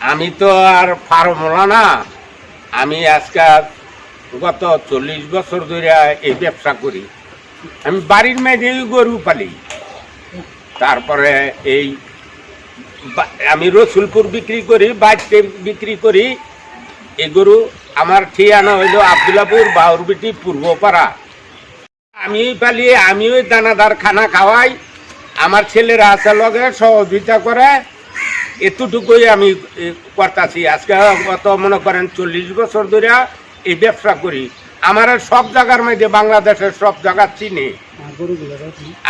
আমি তো আর ফার্মলা না। আমি আজকে গত চল্লিশ বছর ধরে এই ব্যবসা করি। আমি বাড়ির মেয়েদের গরু পালি। তারপরে এই আমি রসুলপুর বিক্রি করি বাইতে বিক্রি করি। এই গরু আমার ঠিয়ানো হইল আবদুল্লাপুর বাউরবিটি পূর্বপাড়া। আমি পালিয়ে আমি ওই দানাদার খানা খাওয়াই। আমার ছেলেরা আছে লগে, সহযোগিতা করে। এতটুকুই আমি করতাছি। আজকে গত মনে করেন চল্লিশ বছর ধরে এই ব্যবসা করি। আমার সব জায়গার মধ্যে, বাংলাদেশের সব জায়গা চিনি।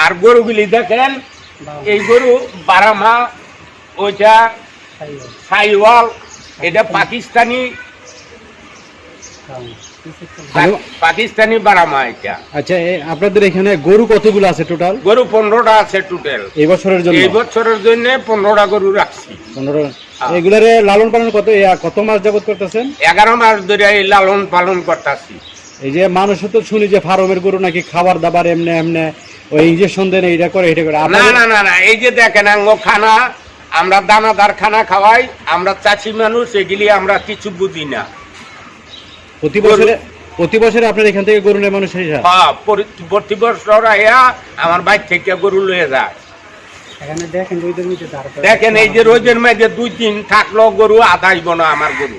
আর গরুগুলি দেখেন, এই গরু বারামা, ওইটা সাইওয়াল, এটা পাকিস্তানি পাকিস্তানি বারামা এটা আচ্ছা আপনাদের এখানে গরু কতগুলো আছে টোটাল? গরু পনেরোটা আছে টোটাল এই বছরের জন্য? এই বছরের জন্য পনেরোটা গরু রাখছি। পনেরো হ্যাঁ। এগুলারে লালন পালন কত কত মাস যাবত করতেছেন? এগারো মাস ধরে এই লালন পালন করতেছি। এই যে মানুষ তো শুনি যে ফার্মের গরু নাকি খাবার দাবার এমনি এমনি ওই ইঞ্জেকশন দেন এইটা করে এটা করে। না না না না এই যে দেখেন খানা আমরা দানাদার খানা খাওয়াই আমরা চাষি মানুষ এগুলি আমরা কিছু বুঝি না। প্রতি বছরে প্রতি বছরে আপনার এখান থেকে গরু নেয় মানুষ হ্যাঁ, প্রতি বছর আইয়া আমার বাইর থেকে গরু লয়ে যায়। দেখেন এই যে রোজের মেঝে দুই দিন থাকল গরু আদাইব না আমার গরু।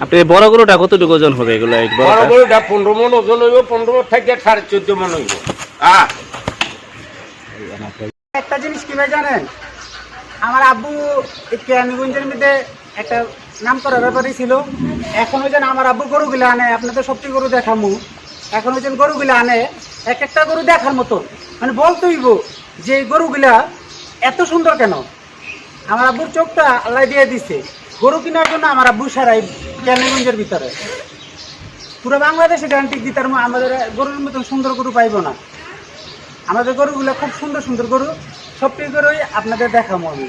আপনি বড় গরুটা কতটুকু ওজন হবে এগুলো বড় গরুটা পনেরো মন ওজন হইব পনেরো থেকে সাড়ে চোদ্দ মন হইব। হ্যাঁ একটা জিনিস কি ভাই জানেন? আমার আব্বু এই কেরানীগঞ্জের মধ্যে একটা নাম করার ব্যাপারই ছিল। এখন ওই যেন আমার আব্বু গরুগুলো আনে, আপনাদের সবটি গরু দেখামু। এখন ওই যেন গরুগুলো আনে, এক একটা গরু দেখার মতো মানে বলতেইব যে এই গরুগুলা এত সুন্দর কেন? আমার আব্বুর চোখটা আল্লাহ দিয়ে দিছে। গরু কেনার জন্য আমার আব্বু সারাই কেরানীগঞ্জের ভিতরে। পুরো বাংলাদেশে গ্যারান্টি দিতে আমাদের গরুর মতন সুন্দর গরু পাইবো না। আমাদের গরুগুলো খুব সুন্দর সুন্দর গরু। সবটি গরুই আপনাদের দেখাবো আমি।